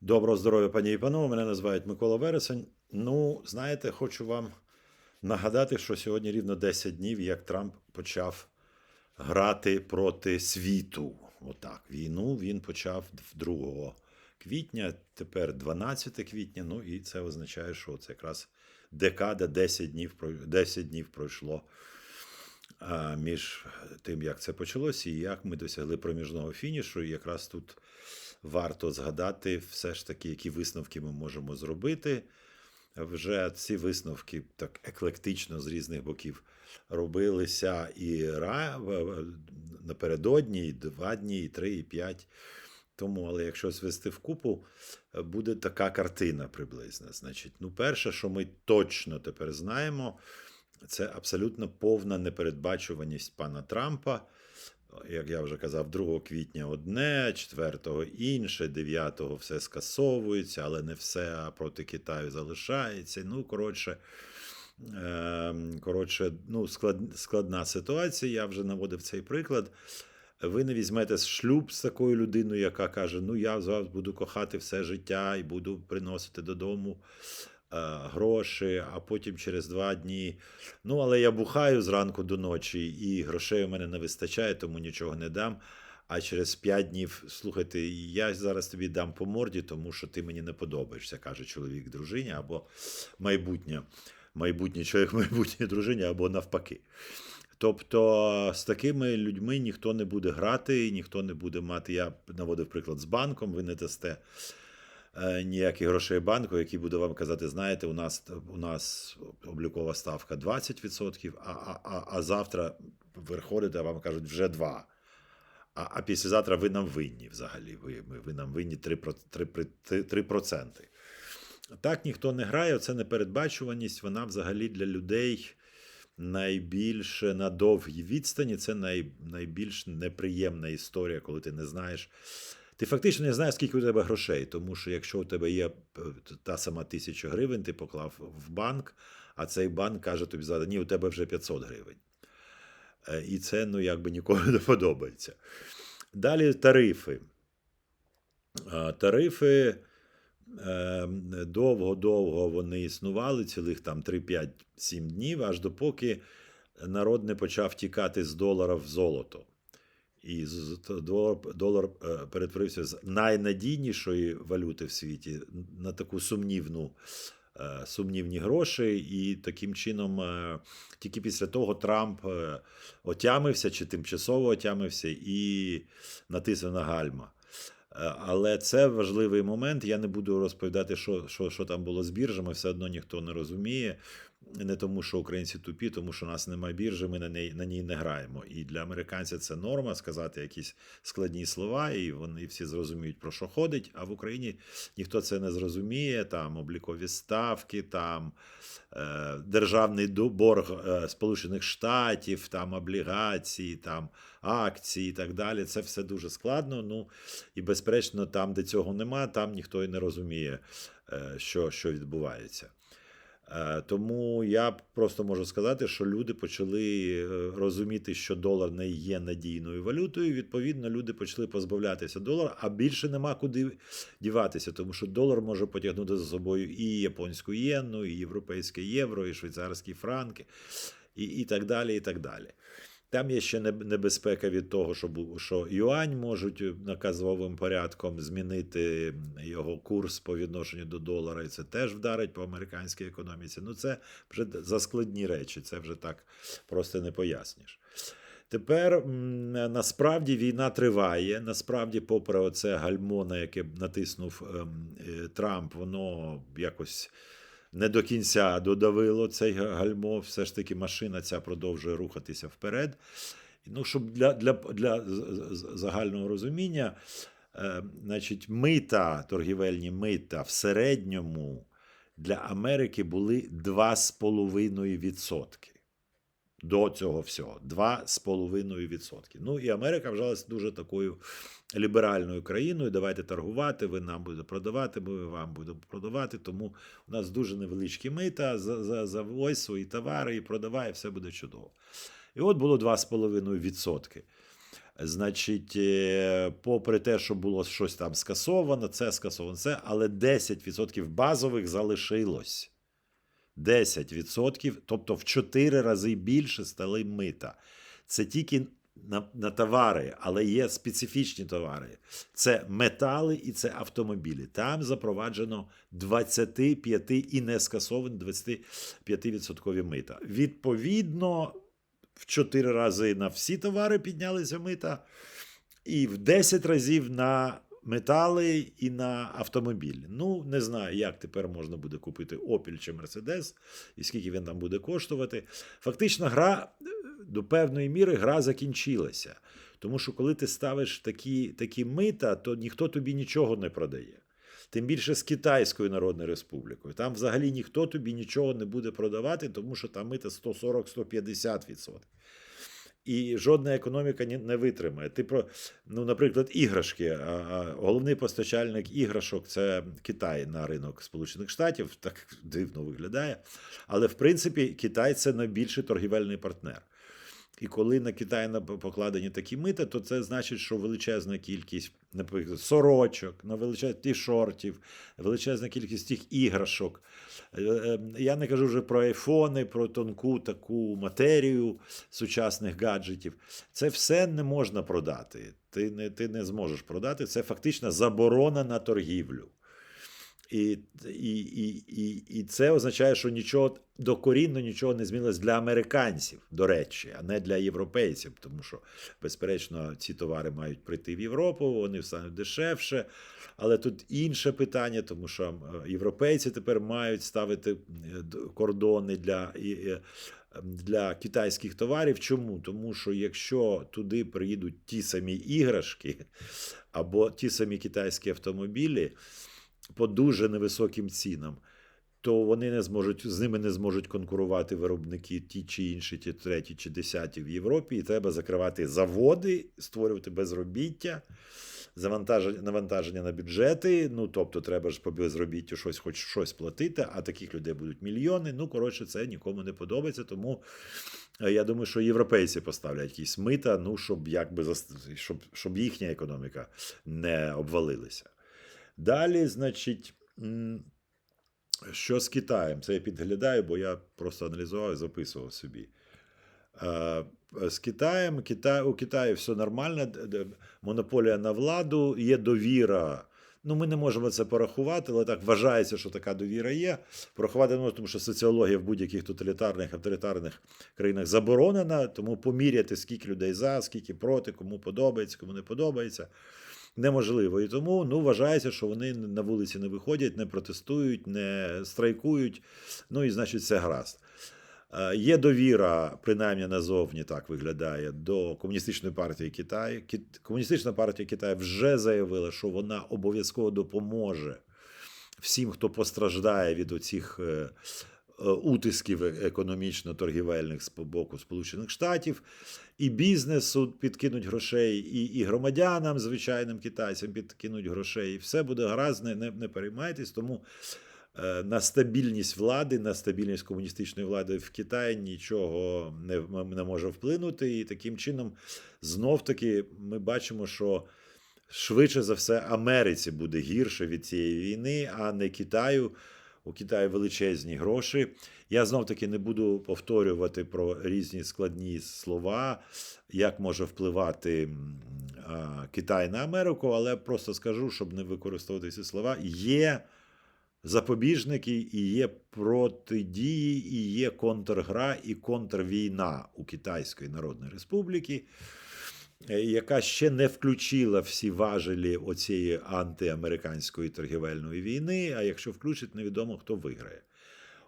Доброго здоров'я, пані і панове. Мене називають Микола Вересень. Ну, знаєте, хочу вам нагадати, що сьогодні рівно 10 днів, як Трамп почав грати проти світу. Отак, війну він почав 2 квітня, тепер 12 квітня. Ну і це означає, що це якраз декада 10 днів, 10 днів пройшло між тим, як це почалося, і як ми досягли проміжного фінішу. І якраз тут варто згадати все ж таки, які висновки ми можемо зробити. Вже ці висновки так еклектично з різних боків робилися і ра- напередодні, і два дні, і три, і п'ять. Тому, але якщо звести вкупу, буде така картина приблизна. Значить, ну, перше, що ми точно тепер знаємо, це абсолютно повна непередбачуваність пана Трампа. Як я вже казав, 2 квітня одне, 4 інше, 9 все скасовується, але не все а проти Китаю залишається. Ну, коротше, ем, коротше ну, склад, складна ситуація. Я вже наводив цей приклад. Ви не візьмете шлюб з такою людиною, яка каже: Ну, я з вас буду кохати все життя і буду приносити додому гроші, а потім через два дні. Ну, але я бухаю зранку до ночі, і грошей у мене не вистачає, тому нічого не дам. А через п'ять днів, слухайте, я зараз тобі дам по морді, тому що ти мені не подобаєшся, каже чоловік дружині, або майбутнє, майбутній чоловік майбутній дружині, або навпаки. Тобто з такими людьми ніхто не буде грати, ніхто не буде мати. Я наводив приклад з банком, ви не дасте е, ніяких грошей банку, який буде вам казати, знаєте, у нас, у нас облікова ставка 20%, а, а, а, а завтра ви ходите, а вам кажуть вже 2%. А, а післязавтра ви нам винні взагалі. Ви, ви нам винні 3%. 3%, 3%. Так ніхто не грає, це непередбачуваність, вона взагалі для людей найбільше на довгій відстані. Це най, найбільш неприємна історія, коли ти не знаєш. Ти фактично не знаєш, скільки у тебе грошей, тому що якщо у тебе є е, та сама тисяча гривень, ти поклав в банк, а цей банк каже тобі завтра, ні, у тебе вже 500 гривень. Е, І це ну, якби нікому не подобається. Далі тарифи. Тарифи е, довго-довго вони існували, цілих там 3-5-7 днів, аж допоки народ не почав тікати з долара в золото. І долар, долар е, перетворився з найнадійнішої валюти в світі на таку сумнівну, е, сумнівні гроші. І таким чином, е, тільки після того Трамп отямився чи тимчасово отямився і натиснув на гальма. Але це важливий момент. Я не буду розповідати, що, що, що там було з біржами, все одно ніхто не розуміє. Не тому, що українці тупі, тому що у нас немає біржі, ми на ній, на ній не граємо. І для американців це норма сказати якісь складні слова, і вони всі зрозуміють, про що ходить. А в Україні ніхто це не зрозуміє. Там облікові ставки, там е, державний борг е, Сполучених Штатів, там облігації, там акції і так далі. Це все дуже складно. Ну і безперечно, там, де цього нема, там ніхто і не розуміє, е, що, що відбувається. Е, Тому я просто можу сказати, що люди почали е, розуміти, що долар не є надійною валютою. Відповідно, люди почали позбавлятися долара, а більше нема куди діватися, тому що долар може потягнути за собою і японську єнну, і європейське євро, і швейцарські франки, і, і так далі. і так далі. Там є ще небезпека від того, що, що юань можуть наказовим порядком змінити його курс по відношенню до долара, і це теж вдарить по американській економіці. Ну, це вже заскладні речі, це вже так просто не поясниш. Тепер насправді війна триває. Насправді, попри оце гальмо, на яке натиснув ем, е, Трамп, воно якось не до кінця додавило цей га- гальмо. Все ж таки машина ця продовжує рухатися вперед. Ну, щоб для, для, для загального розуміння, е, значить, мита, торгівельні мита в середньому для Америки були 2,5% до цього всього. 2,5%. Ну і Америка вважалася дуже такою ліберальною країною. Давайте торгувати, ви нам будете продавати, ми вам будемо продавати. Тому у нас дуже невеличкі мита, за, за, завозь свої товари і продавай, все буде чудово. І от було 2,5%. Значить, е, попри те, що було щось там скасовано, це скасовано, це, але 10% базових залишилось. 10%, тобто в 4 рази більше стали мита. Це тільки на, на товари, але є специфічні товари. Це метали і це автомобілі. Там запроваджено 25 і не скасовані 25% мита. Відповідно, в 4 рази на всі товари піднялися мита, і в 10 разів на метали і на автомобіль. Ну, не знаю, як тепер можна буде купити Opel чи Mercedes, і скільки він там буде коштувати. Фактично, гра до певної міри гра закінчилася. Тому що коли ти ставиш такі, такі мита, то ніхто тобі нічого не продає. Тим більше з Китайською Народною Республікою. Там взагалі ніхто тобі нічого не буде продавати, тому що там мита 140-150%. І жодна економіка не витримає. Ти про, ну, наприклад, іграшки. Головний постачальник іграшок це Китай на ринок Сполучених Штатів. Так дивно виглядає. Але в принципі Китай це найбільший торгівельний партнер. І коли на Китай покладені такі мита, то це значить, що величезна кількість, наприклад, сорочок, на величезна ті-шортів, величезна кількість тих іграшок. Е, е, Я не кажу вже про айфони, про тонку таку матерію сучасних гаджетів. Це все не можна продати. Ти не, ти не зможеш продати. Це фактично заборона на торгівлю. І, і, і, і, і це означає, що нічого докорінно нічого не змінилось для американців, до речі, а не для європейців, тому що, безперечно, ці товари мають прийти в Європу, вони стануть дешевше. Але тут інше питання, тому що європейці тепер мають ставити е, кордони для, е, для китайських товарів. Чому? Тому що якщо туди приїдуть ті самі іграшки або ті самі китайські автомобілі по дуже невисоким цінам, то вони не зможуть з ними не зможуть конкурувати виробники ті чи інші, ті треті чи десяті в Європі, і треба закривати заводи, створювати безробіття. Завантаження навантаження на бюджети. Ну тобто, треба ж по безробіттю щось, хоч щось платити, а таких людей будуть мільйони. Ну коротше, це нікому не подобається. Тому е, я думаю, що європейці поставлять якісь мита, ну щоб якби щоб, щоб їхня економіка не обвалилася. Далі, значить, що з Китаєм? Це я підглядаю, бо я просто аналізував і записував собі. Е, З Китаєм, Китай, у Китаї все нормально, монополія на владу, є довіра. Ну, ми не можемо це порахувати, але так вважається, що така довіра є. Порахувати не можна, тому що соціологія в будь-яких тоталітарних, авторитарних країнах заборонена, тому поміряти, скільки людей за, скільки проти, кому подобається, кому не подобається. Неможливо. І тому ну, вважається, що вони на вулиці не виходять, не протестують, не страйкують. Ну і значить, це гаразд. Е, Є довіра, принаймні назовні так виглядає, до комуністичної партії Китаю. Комуністична партія Китаю вже заявила, що вона обов'язково допоможе всім, хто постраждає від оцих е, утисків економічно-торгівельних з боку Сполучених Штатів, і бізнесу підкинуть грошей, і, і громадянам, звичайним китайцям підкинуть грошей. І все буде гаразд, не, не, переймайтесь. Тому е, на стабільність влади, на стабільність комуністичної влади в Китаї нічого не, не може вплинути. І таким чином, знов таки, ми бачимо, що швидше за все Америці буде гірше від цієї війни, а не Китаю. У Китаї величезні гроші. Я знов таки не буду повторювати про різні складні слова, як може впливати Китай на Америку, але просто скажу, щоб не використовувати ці слова. Є запобіжники, і є протидії, і є контргра, і контрвійна у Китайської Народної Республіки яка ще не включила всі важелі оцієї антиамериканської торгівельної війни. А якщо включить, невідомо хто виграє.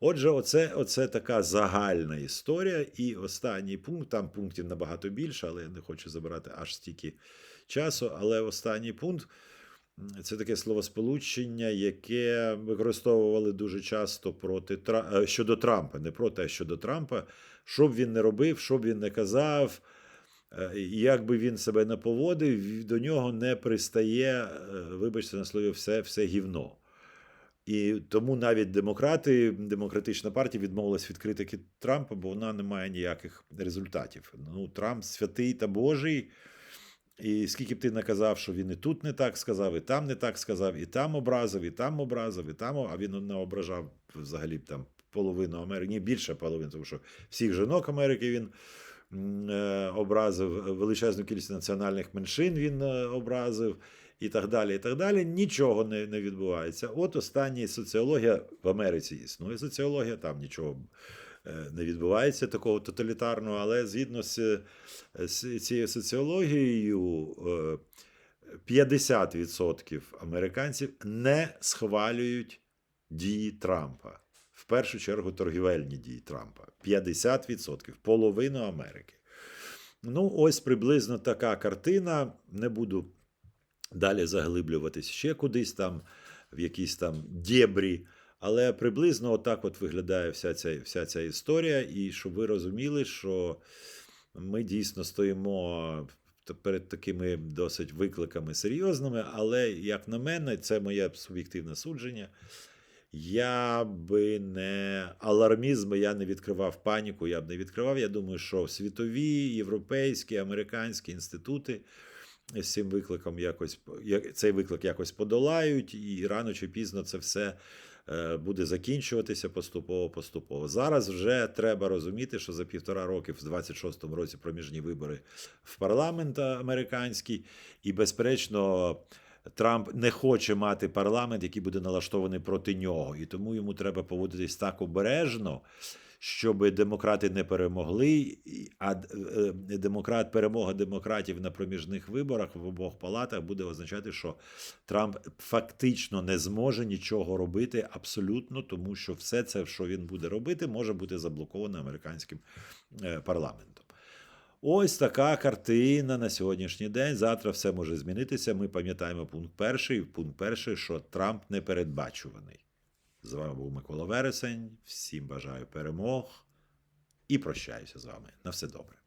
Отже, оце, оце така загальна історія. І останній пункт, там пунктів набагато більше, але я не хочу забирати аж стільки часу. Але останній пункт це таке словосполучення, яке використовували дуже часто проти е, щодо Трампа, не проти, а щодо Трампа. Що б він не робив, що б він не казав. Е, Як би він себе не поводив, до нього не пристає, е, вибачте на слові, все, все гівно. І тому навіть демократи, демократична партія відмовилась від критики Трампа, бо вона не має ніяких результатів. Ну, Трамп святий та Божий, І скільки б ти наказав, що він і тут не так сказав, і там не так сказав, і там образив, і там образив, і там, а він не ображав взагалі там половину Америки, ні більше половини, тому що всіх жінок Америки він образив, величезну кількість національних меншин він е, образив, і так далі. і так далі. Нічого не, не відбувається. От останній соціологія в Америці існує соціологія, там нічого е, не відбувається такого тоталітарного, але згідно з, з цією соціологією. е, 50% американців не схвалюють дії Трампа. В першу чергу торгівельні дії Трампа. 50%, половину Америки. Ну, ось приблизно така картина. Не буду далі заглиблюватись ще кудись там, в якісь там дєбрі. Але приблизно отак от виглядає вся ця, вся ця історія. І щоб ви розуміли, що ми дійсно стоїмо перед такими досить викликами серйозними, але, як на мене, це моє суб'єктивне судження. Я би не алармізм, я не відкривав паніку, я б не відкривав. Я думаю, що світові, європейські, американські інститути з цим викликом якось цей виклик якось подолають, і рано чи пізно це все е, буде закінчуватися поступово поступово. Зараз вже треба розуміти, що за півтора роки, в 26-му році, проміжні вибори в парламент американський, і безперечно. Трамп не хоче мати парламент, який буде налаштований проти нього, і тому йому треба поводитись так обережно, щоб демократи не перемогли. А е, демократ, перемога демократів на проміжних виборах в обох палатах буде означати, що Трамп фактично не зможе нічого робити абсолютно, тому що все це, що він буде робити, може бути заблоковано американським е, парламентом. Ось така картина на сьогоднішній день. Завтра все може змінитися. Ми пам'ятаємо пункт перший. Пункт перший, що Трамп непередбачуваний. З вами був Микола Вересень. Всім бажаю перемог і прощаюся з вами. На все добре.